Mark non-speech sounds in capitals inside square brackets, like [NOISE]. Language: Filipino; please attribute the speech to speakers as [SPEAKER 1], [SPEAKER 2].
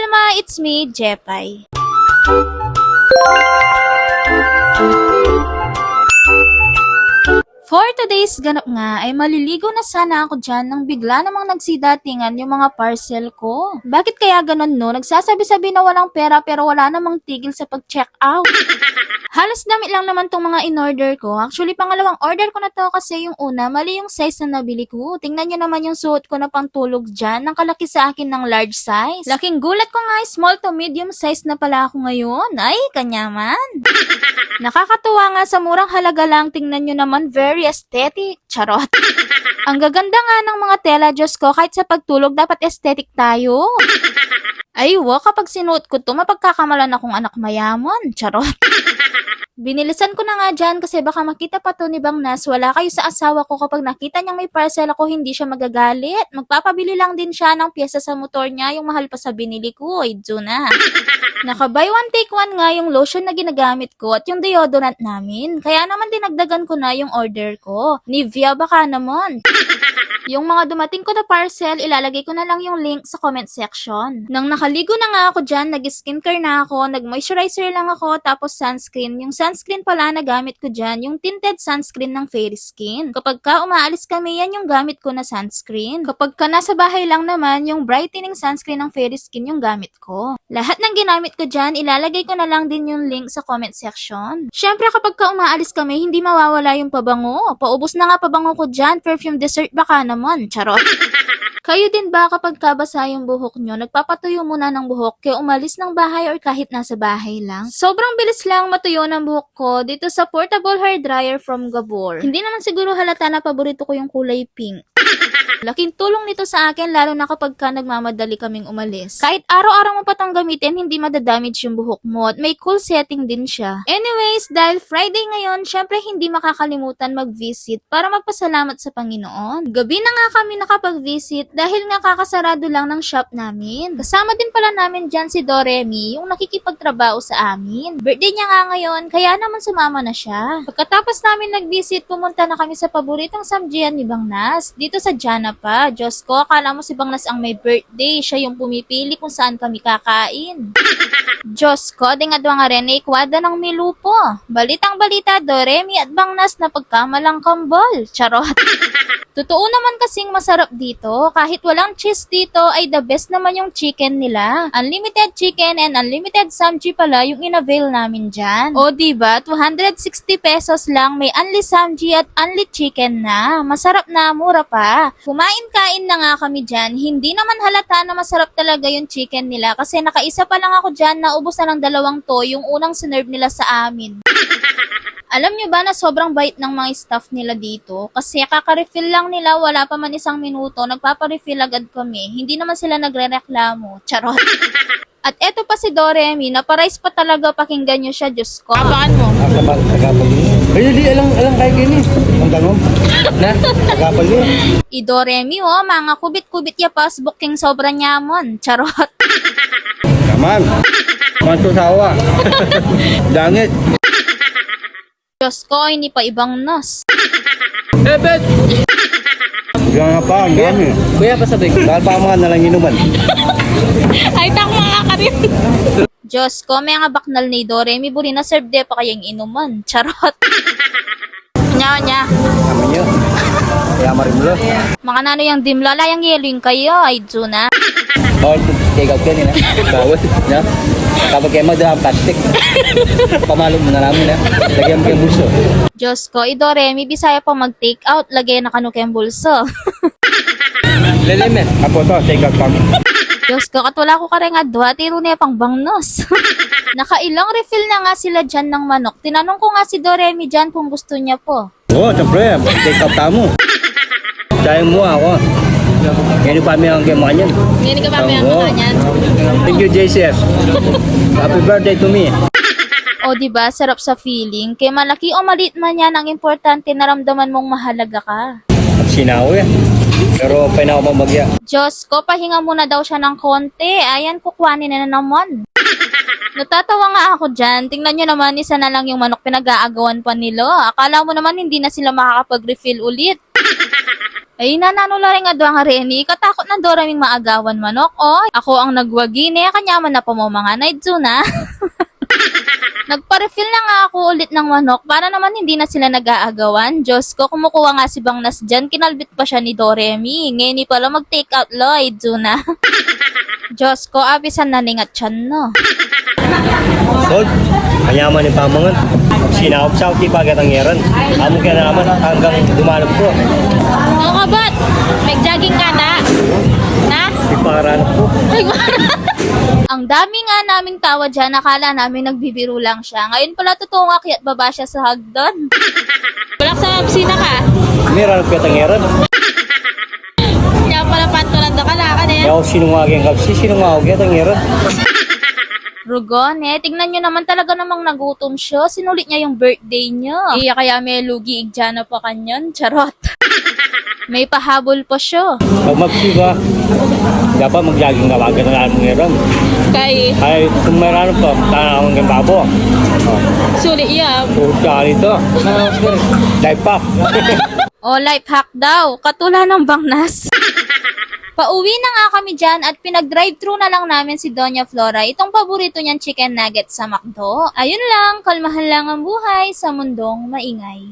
[SPEAKER 1] Alma, it's me, Jepay. For today's ganap nga ay maliligo na sana ako dyan nang bigla namang nagsidatingan yung mga parcel ko. Bakit kaya ganon no? Nagsasabi-sabi na walang pera pero wala namang tigil sa pag-check out. [LAUGHS] Halos damit lang naman tong mga in-order ko. Actually, pangalawang order ko na to kasi yung una, mali yung size na nabili ko. Tingnan nyo naman yung suot ko na pangtulog dyan. Nang kalaki sa akin ng large size. Laking gulat ko nga, small to medium size na pala ako ngayon. Ay, kanyaman. [LAUGHS] Nakakatuwa nga sa murang halaga lang. Tingnan nyo naman, very aesthetic. Charot. Ang gaganda nga ng mga tela, Diyos ko, kahit sa pagtulog, dapat aesthetic tayo. Ay, kapag sinuot ko to, mapagkakamalan akong anak mayaman. Charot. Binilisan ko na nga dyan kasi baka makita pa to ni Bang Nas. Wala kayo sa asawa ko kapag nakita niyang may parcel ako, hindi siya magagalit. Magpapabili lang din siya ng pyesa sa motor niya, yung mahal pa sa binili ko. Ay, na. [LAUGHS] Naka buy one take one nga yung lotion na ginagamit ko at yung deodorant namin. Kaya naman dinagdagan ko na yung order ko. Nivea baka naman. [LAUGHS] Yung mga dumating ko na parcel, ilalagay ko na lang yung link sa comment section. Nang nakaligo na nga ako dyan, nag-skincare na ako, nag-moisturizer lang ako, tapos sunscreen. Yung sunscreen pala na gamit ko dyan, yung tinted sunscreen ng Fairy Skin. Kapag ka umaalis kami, yan yung gamit ko na sunscreen. Kapag ka nasa bahay lang naman, yung brightening sunscreen ng Fairy Skin yung gamit ko. Lahat ng ginamit ko dyan, ilalagay ko na lang din yung link sa comment section. Syempre kapag ka umaalis kami, hindi mawawala yung pabango. Paubos na nga pabango ko dyan, perfume dessert baka naman. Charot. [LAUGHS] Kayo din ba kapag kabasa yung buhok nyo, nagpapatuyo muna ng buhok kaya umalis ng bahay or kahit nasa bahay lang? Sobrang bilis lang matuyo ng buhok ko dito sa portable hair dryer from Gabor. Hindi naman siguro halata na paborito ko yung kulay pink. [LAUGHS] Laking tulong nito sa akin lalo na kapag ka nagmamadali kaming umalis. Kahit araw-araw mo pa tong gamitin, hindi madadamage yung buhok mo at may cool setting din siya. Anyways, dahil Friday ngayon, syempre hindi makakalimutan mag-visit para magpasalamat sa Panginoon. Gabi na nga kami nakapag-visit dahil nga kakasarado lang ng shop namin. Kasama din pala namin dyan si Doremi, yung nakikipagtrabaho sa amin. Birthday niya nga ngayon, kaya naman sumama na siya. Pagkatapos namin nag-visit, pumunta na kami sa paboritong samjian ni Bang Nas, dito sa Jana pa. Diyos ko, akala mo si Bang Nas ang may birthday. Siya yung pumipili kung saan kami kakain. [LAUGHS] Diyos ko, di nga rin ikwada ng milupo. Balitang balita, Doremi at Bangnas na pagkamalang kambal. Charot. [LAUGHS] Totoo naman kasing masarap dito. Kahit walang cheese dito, ay the best naman yung chicken nila. Unlimited chicken and unlimited samji pala yung inavail namin dyan. O diba, 260 pesos lang may unli samji at unli chicken na. Masarap na, mura pa. Kumain-kain na nga kami dyan. Hindi naman halata na masarap talaga yung chicken nila kasi nakaisa pa lang ako dyan na ubos na ng dalawang to yung unang sinerve nila sa amin. [LAUGHS] Alam nyo ba na sobrang bait ng mga staff nila dito? Kasi kaka-refill lang nila, wala pa man isang minuto, nagpapa-refill agad kami. Hindi naman sila nagre-reklamo. Charot. [LAUGHS] At eto pa si Doremi, naparais pa talaga pakinggan nyo siya, Diyos ko.
[SPEAKER 2] Kapaan mo?
[SPEAKER 3] Kapal, tagapal niya. Ay, hindi, alang, alang kay gini. Ang tanong,
[SPEAKER 2] Na?
[SPEAKER 3] tagapal niya.
[SPEAKER 1] I Doremi, oh, mga kubit-kubit ya pas, booking sobra nyamon. Charot.
[SPEAKER 3] Kaman. Manto sawa. [LAUGHS] Dangit.
[SPEAKER 1] Diyos ko, hindi pa ibang nos.
[SPEAKER 2] Eh, bet!
[SPEAKER 3] Diyan nga pa, ang dami.
[SPEAKER 2] Kuya, pasabay.
[SPEAKER 3] Dahil pa mga nalang inuman. [LAUGHS]
[SPEAKER 1] Ay, tak mga karin. Diyos ko, may nga baknal ni Doremi, buri na serve de pa kayang inuman. Charot. [LAUGHS] Nya, nya.
[SPEAKER 3] Kami niyo. Kaya marimulo.
[SPEAKER 1] Mga nano yung dimla, layang yeling kayo, ay Juna. [LAUGHS]
[SPEAKER 3] Po, take out ka nila. Bawal. Na? Kapag kayo magdala ang plastic. [LAUGHS] Pamalog mo na namin, ha? Lagyan mo kayong bulso.
[SPEAKER 1] Diyos ko, idoremi, bisaya pa mag-take out, lagay na kanuk yung bulso. [LAUGHS]
[SPEAKER 2] Lelemen.
[SPEAKER 3] Apo to, take out kami.
[SPEAKER 1] Diyos ko, katwala ko ka rin nga dwa, tiro na pang bangnos. Nakailang refill na nga sila dyan ng manok. Tinanong ko nga si Doremi dyan kung gusto niya po.
[SPEAKER 3] Oo, oh, siyempre. Take out tamo. Dahil mo ako. Yan yung pami ang mga niyan.
[SPEAKER 1] Hindi ka ba may
[SPEAKER 3] Oo.
[SPEAKER 1] mga niyan?
[SPEAKER 3] Thank you, JCF. Happy birthday to me. [LAUGHS]
[SPEAKER 1] O di ba sarap sa feeling. Kaya malaki o maliit man yan, ang importante naramdaman mong mahalaga ka.
[SPEAKER 3] Sinaw eh. Pero pa na ako mamagya.
[SPEAKER 1] Diyos ko, pahinga muna daw siya ng konti. Ayan, kukuhanin na naman. [LAUGHS] Natatawa nga ako dyan. Tingnan nyo naman, isa na lang yung manok pinag-aagawan pa nila. Akala mo naman hindi na sila makakapag-refill ulit. [LAUGHS] Ay, nananula rin nga doon nga Reni, katakot na do raming maagawan manok, oy. Ako ang nagwagi, ne, kanyaman na pa mo mga na. [LAUGHS] Nagpa-refill na nga ako ulit ng manok para naman hindi na sila nag-aagawan. Diyos ko, kumukuha nga si Bang Nas dyan, kinalbit pa siya ni Doremi. Ngayon pala mag-take out Lloyd, Zuna. [LAUGHS] Diyos ko, abisan na ningat siyan, no.
[SPEAKER 3] Sol, mayaman yung pamangan. Sinahop sa ti pagatangyaran. Amo kaya naman hanggang dumalog ko.
[SPEAKER 1] Oo ka na? Na?
[SPEAKER 3] Ko.
[SPEAKER 1] Ay, Ang dami nga naming tawa dyan, akala namin nagbibiro lang siya. Ngayon pala totoo nga kaya't baba siya sa hagdan. Balak sa opisina ka.
[SPEAKER 3] Meron kaya tangyaran.
[SPEAKER 1] Kaya pala pantulan ka na ka din.
[SPEAKER 3] Yaw sinungagin kapsi, sinungagin kaya tangyaran.
[SPEAKER 1] Rugon, eh, tignan nyo naman talaga namang nagutom siya. Sinulit niya yung birthday niya. Iya kaya may lugi igyana pa kanyon. Charot. [LAUGHS] may pahabol pa siya.
[SPEAKER 3] Pag magsiba, dapat magjaging gawagan ng alam ngayon.
[SPEAKER 1] Kay,
[SPEAKER 3] Ay, kung mayroon pa, tanawang ng babo.
[SPEAKER 1] sulit iya.
[SPEAKER 3] Puro ka rito. Dive pa.
[SPEAKER 1] O, life hack daw. Katula ng bangnas. Pauwi na nga kami dyan at pinag-drive-thru na lang namin si Doña Flora. Itong paborito niyang chicken nugget sa McDo. Ayun lang, kalmahan lang ang buhay sa mundong maingay.